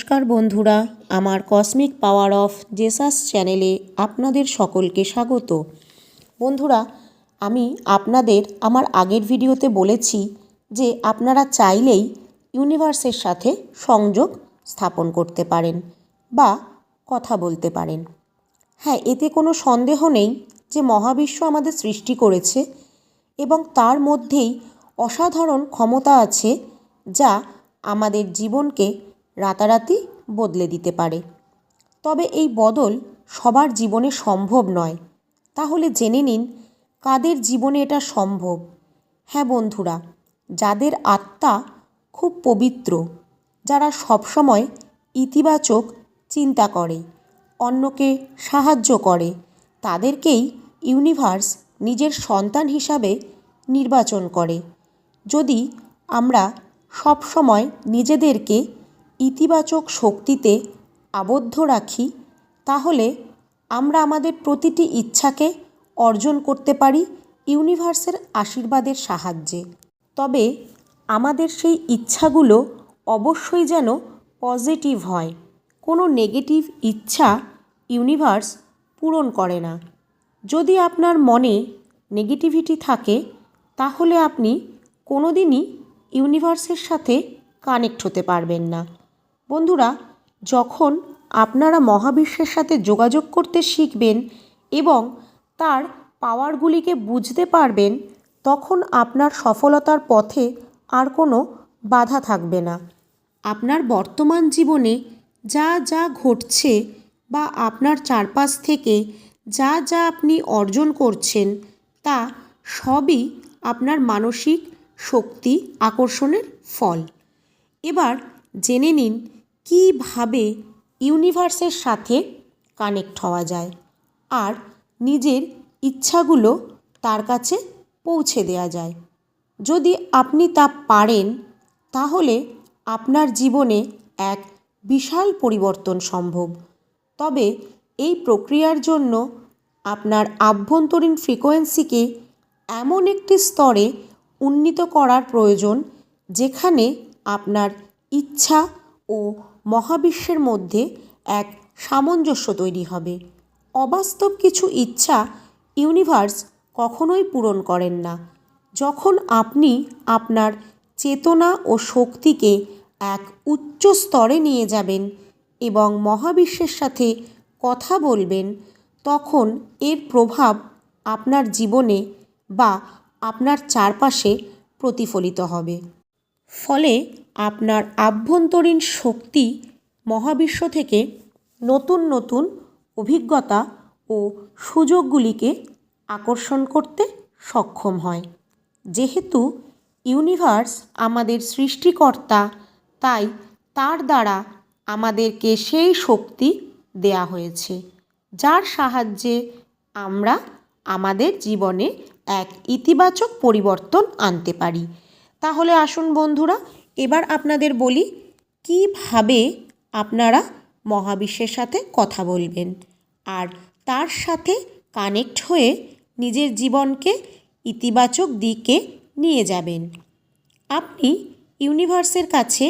নমস্কার বন্ধুরা, আমার কসমিক পাওয়ার অফ জেসাস চ্যানেলে আপনাদের সকলকে স্বাগত। বন্ধুরা, আমি আপনাদের আমার আগের ভিডিওতে বলেছি যে আপনারা চাইলেই ইউনিভার্সের সাথে সংযোগ স্থাপন করতে পারেন বা কথা বলতে পারেন। হ্যাঁ এতে কোনো সন্দেহ নেই যে মহাবিশ্ব আমাদের সৃষ্টি করেছে এবং তার মধ্যেই অসাধারণ ক্ষমতা আছে যা আমাদের জীবনকে রাতারাতি বদলে দিতে পারে। তবে এই বদল সবার জীবনে সম্ভব নয়। তাহলে জেনে নিন, কাদের জীবনে এটা সম্ভব? হ্যাঁ বন্ধুরা, যাদের আত্মা খুব পবিত্র, যারা সবসময় ইতিবাচক চিন্তা করে, অন্যকে সাহায্য করে, তাদেরকেই ইউনিভার্স নিজের সন্তান হিসাবে নির্বাচন করে। যদি আমরা সবসময় নিজেদেরকে ইতিবাচক শক্তিতে আবদ্ধ রাখি, তাহলে আমরা আমাদের প্রতিটি ইচ্ছাকে অর্জন করতে পারি ইউনিভার্সের আশীর্বাদের সাহায্যে। তবে আমাদের সেই ইচ্ছাগুলো অবশ্যই যেন পজিটিভ হয়, কোনো নেগেটিভ ইচ্ছা ইউনিভার্স পূরণ করে না। যদি আপনার মনে নেগেটিভিটি থাকে, তাহলে আপনি কোনো দিনই ইউনিভার্সের সাথে কানেক্ট হতে পারবেন না। বন্ধুরা, যখন আপনারা মহাবিশ্বের সাথে যোগাযোগ করতে শিখবেন এবং তার পাওয়ারগুলিকে বুঝতে পারবেন, তখন আপনার সফলতার পথে আর কোনো বাধা থাকবে না। আপনার বর্তমান জীবনে যা যা ঘটছে বা আপনার চারপাশ থেকে যা যা আপনি অর্জন করছেন, তা সবই আপনার মানসিক শক্তি আকর্ষণের ফল। এবার জেনে নিন কীভাবে ইউনিভার্সের সাথে কানেক্ট হওয়া যায় আর নিজের ইচ্ছাগুলো তার কাছে পৌঁছে দেওয়া যায়? যদি আপনি তা পারেন, তাহলে আপনার জীবনে এক বিশাল পরিবর্তন সম্ভব। তবে এই প্রক্রিয়ার জন্য আপনার আভ্যন্তরীণ ফ্রিকোয়েন্সিকে এমন একটি স্তরে উন্নীত করার প্রয়োজন, যেখানে আপনার ইচ্ছা ও মহাবিশ্বের মধ্যে এক সামঞ্জস্য তৈরি হবে। অবাস্তব কিছু ইচ্ছা ইউনিভার্স কখনোই পূরণ করেন না। যখন আপনি আপনার চেতনা ও শক্তিকে এক উচ্চ স্তরে নিয়ে যাবেন এবং মহাবিশ্বের সাথে কথা বলবেন, তখন এর প্রভাব আপনার জীবনে বা আপনার চারপাশে প্রতিফলিত হবে। ফলে আপনার আভ্যন্তরীণ শক্তি মহাবিশ্ব থেকে নতুন নতুন অভিজ্ঞতা ও সুযোগগুলিকে আকর্ষণ করতে সক্ষম হয়। যেহেতু ইউনিভার্স আমাদের সৃষ্টিকর্তা, তাই তার দ্বারা আমাদেরকে সেই শক্তি দেয়া হয়েছে, যার সাহায্যে আমরা আমাদের জীবনে এক ইতিবাচক পরিবর্তন আনতে পারি। তাহলে আসুন বন্ধুরা, এবার আপনাদের বলি কীভাবে আপনারা মহাবিশ্বের সাথে কথা বলবেন আর তার সাথে কানেক্ট হয়ে নিজের জীবনকে ইতিবাচক দিকে নিয়ে যাবেন। আপনি ইউনিভার্সের কাছে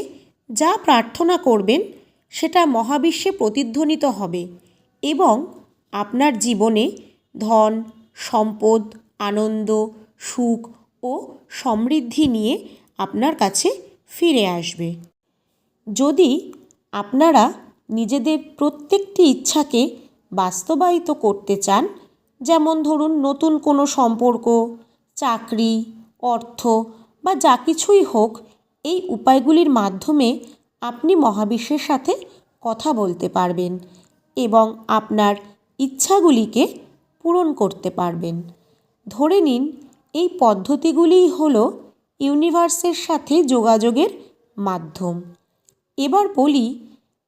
যা প্রার্থনা করবেন সেটা মহাবিশ্বে প্রতিধ্বনিত হবে এবং আপনার জীবনে ধন, সম্পদ, আনন্দ, সুখ ও সমৃদ্ধি নিয়ে আপনার কাছে ফিরে আসবে। যদি আপনারা নিজেদের প্রত্যেকটি ইচ্ছাকে বাস্তবায়িত করতে চান, যেমন ধরুন নতুন কোনো সম্পর্ক, চাকরি, অর্থ বা যা কিছুই হোক, এই উপায়গুলির মাধ্যমে আপনি মহাবিশ্বের সাথে কথা বলতে পারবেন এবং আপনার ইচ্ছাগুলিকে পূরণ করতে পারবেন। ধরে নিন এই পদ্ধতিগুলিই হল ইউনিভার্সের সাথে যোগাযোগের মাধ্যম। এবার বলি,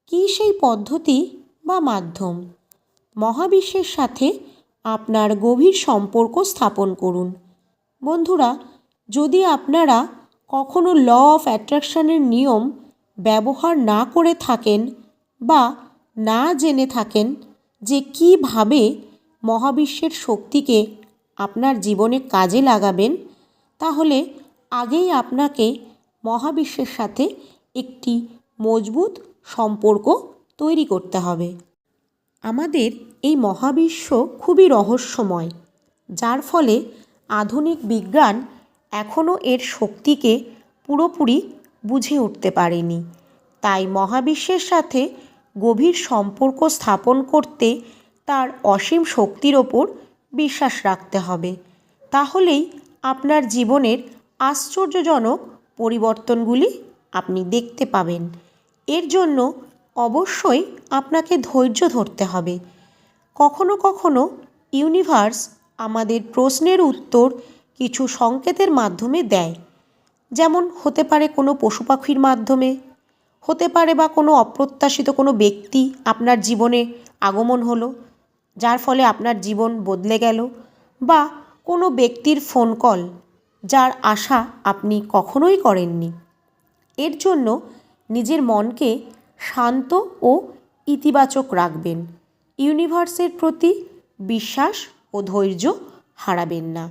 কী সেই পদ্ধতি বা মাধ্যম? মহাবিশ্বের সাথে আপনার গভীর সম্পর্ক স্থাপন করুন। বন্ধুরা, যদি আপনারা কখনো ল অফ অ্যাট্রাকশানের নিয়ম ব্যবহার না করে থাকেন বা না জেনে থাকেন যে কীভাবে মহাবিশ্বের শক্তিকে আপনার জীবনে কাজে লাগাবেন, তাহলে আগেই আপনাকে মহাবিশ্বের সাথে একটি মজবুত সম্পর্ক তৈরি করতে হবে। আমাদের এই মহাবিশ্ব খুবই রহস্যময়, যার ফলে আধুনিক বিজ্ঞান এখনও এর শক্তিকে পুরোপুরি বুঝে উঠতে পারেনি। তাই মহাবিশ্বের সাথে গভীর সম্পর্ক স্থাপন করতে তার অসীম শক্তির ওপর বিশ্বাস রাখতে হবে। তাহলেই আপনার জীবনের আশ্চর্যজনক পরিবর্তনগুলি আপনি দেখতে পাবেন। এর জন্য অবশ্যই আপনাকে ধৈর্য ধরতে হবে। কখনো কখনো ইউনিভার্স আমাদের প্রশ্নের উত্তর কিছু সংকেতের মাধ্যমে দেয়। যেমন হতে পারে কোনো পশু পাখির মাধ্যমে, হতে পারে বা কোনো অপ্রত্যাশিত কোনো ব্যক্তি আপনার জীবনে আগমন হলো। যার ফলে আপনার জীবন বদলে গেল বা কোনো ব্যক্তির ফোন কল যার আশা আপনি কখনোই করেননি। এর জন্য নিজের মনকে শান্ত ও ইতিবাচক রাখবেন। ইউনিভার্সের প্রতি বিশ্বাস ও ধৈর্য হারাবেন না।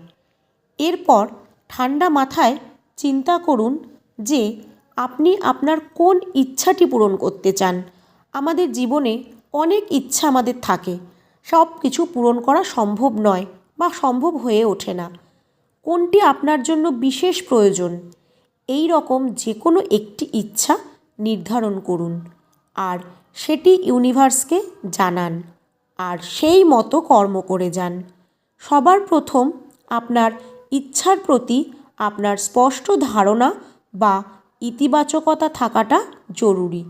এরপর ঠান্ডা মাথায় চিন্তা করুন যে আপনি আপনার কোন ইচ্ছাটি পূরণ করতে চান। আমাদের জীবনে অনেক ইচ্ছা আমাদের থাকে। সব কিছু পূরণ করা সম্ভব নয় বা সম্ভব হয়ে ওঠে না। কোনটি আপনার জন্য বিশেষ প্রয়োজন? এই রকম যে কোনো একটি ইচ্ছা নির্ধারণ করুন আর সেটি ইউনিভার্সকে জানান আর সেই মতো কর্ম করে যান। সবার প্রথম আপনার ইচ্ছার প্রতি আপনার স্পষ্ট ধারণা বা ইতিবাচকতা থাকাটা জরুরি।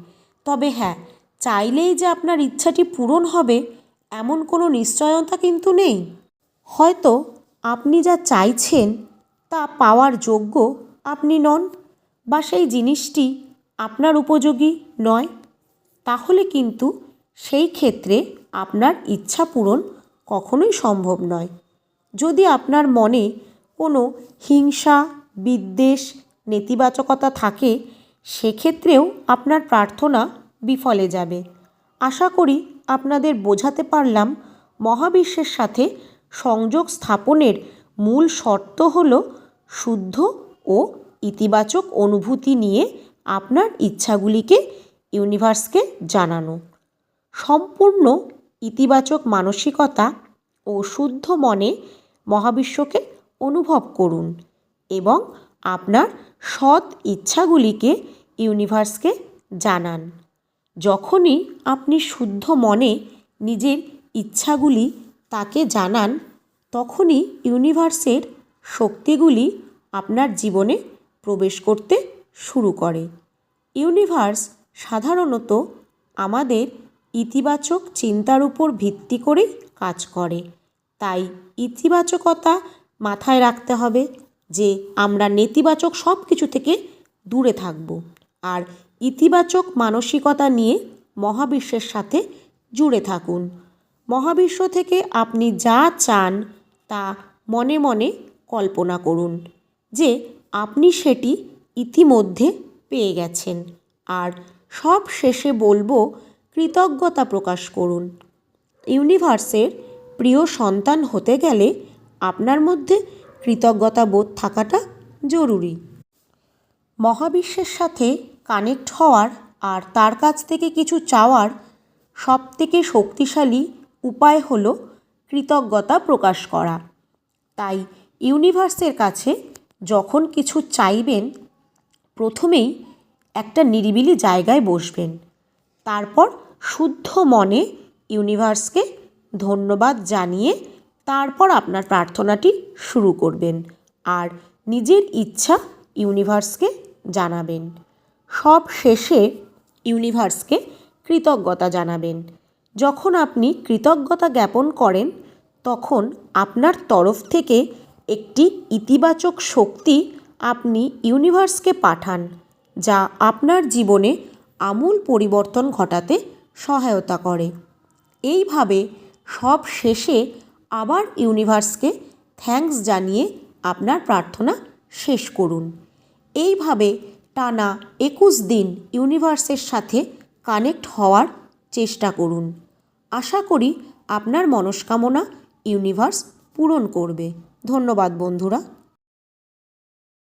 তবে হ্যাঁ চাইলেই যে আপনার ইচ্ছাটি পূরণ হবে এমন কোনো নিশ্চয়তা কিন্তু নেই। হয়তো আপনি যা চাইছেন তা পাওয়ার যোগ্য আপনি নন বা সেই জিনিসটি আপনার উপযোগী নয়। তাহলে কিন্তু সেই ক্ষেত্রে আপনার ইচ্ছা পূরণ কখনোই সম্ভব নয়। যদি আপনার মনে কোনো হিংসা, বিদ্বেষ, নেতিবাচকতা থাকে, সেক্ষেত্রেও আপনার প্রার্থনা বিফলে যাবে। আশা করি আপনাদের বোঝাতে পারলাম, মহাবিশ্বের সাথে সংযোগ স্থাপনের মূল শর্ত হল শুদ্ধ ও ইতিবাচক অনুভূতি নিয়ে আপনার ইচ্ছাগুলিকে ইউনিভার্সকে জানানো। সম্পূর্ণ ইতিবাচক মানসিকতা ও শুদ্ধ মনে মহাবিশ্বকে অনুভব করুন এবং আপনার সৎ ইচ্ছাগুলিকে ইউনিভার্সকে জানান। যখনই আপনি শুদ্ধ মনে নিজের ইচ্ছাগুলি তাকে জানান, তখনই ইউনিভার্সের শক্তিগুলি আপনার জীবনে প্রবেশ করতে শুরু করে। ইউনিভার্স সাধারণত আমাদের ইতিবাচক চিন্তার উপর ভিত্তি করেই কাজ করে। তাই ইতিবাচকতা মাথায় রাখতে হবে যে আমরা নেতিবাচক সব কিছু থেকে দূরে থাকব। আর ইতিবাচক মানসিকতা নিয়ে মহাবিশ্বের সাথে জুড়ে থাকুন। মহাবিশ্ব থেকে আপনি যা চান তা মনে মনে কল্পনা করুন যে আপনি সেটি ইতিমধ্যে পেয়ে গেছেন। আর সব শেষে বলব, কৃতজ্ঞতা প্রকাশ করুন। ইউনিভার্সের প্রিয় সন্তান হতে গেলে আপনার মধ্যে কৃতজ্ঞতা বোধ থাকাটা জরুরি। মহাবিশ্বের সাথে কানেক্ট হওয়ার আর তার কাছ থেকে কিছু চাওয়ার সবথেকে শক্তিশালী উপায় হল কৃতজ্ঞতা প্রকাশ করা। তাই ইউনিভার্সের কাছে যখন কিছু চাইবেন, প্রথমেই একটা নিরিবিলি জায়গায় বসবেন। তারপর শুদ্ধ মনে ইউনিভার্সকে ধন্যবাদ জানিয়ে তারপর আপনার প্রার্থনাটি শুরু করবেন আর নিজের ইচ্ছা ইউনিভার্সকে জানাবেন। সব শেষে ইউনিভার্সকে কৃতজ্ঞতা জানাবেন। যখন আপনি কৃতজ্ঞতা জ্ঞাপন করেন, তখন আপনার তরফ থেকে একটি ইতিবাচক শক্তি আপনি ইউনিভার্সকে পাঠান, যা আপনার জীবনে আমূল পরিবর্তন ঘটাতে সহায়তা করে। এইভাবে সব শেষে আবার ইউনিভার্সকে থ্যাঙ্কস জানিয়ে আপনার প্রার্থনা শেষ করুন। এইভাবে টানা একুশ দিন ইউনিভার্সের সাথে কানেক্ট হওয়ার চেষ্টা করুন। আশা করি আপনার মনস্কামনা ইউনিভার্স পূরণ করবে। ধন্যবাদ বন্ধুরা।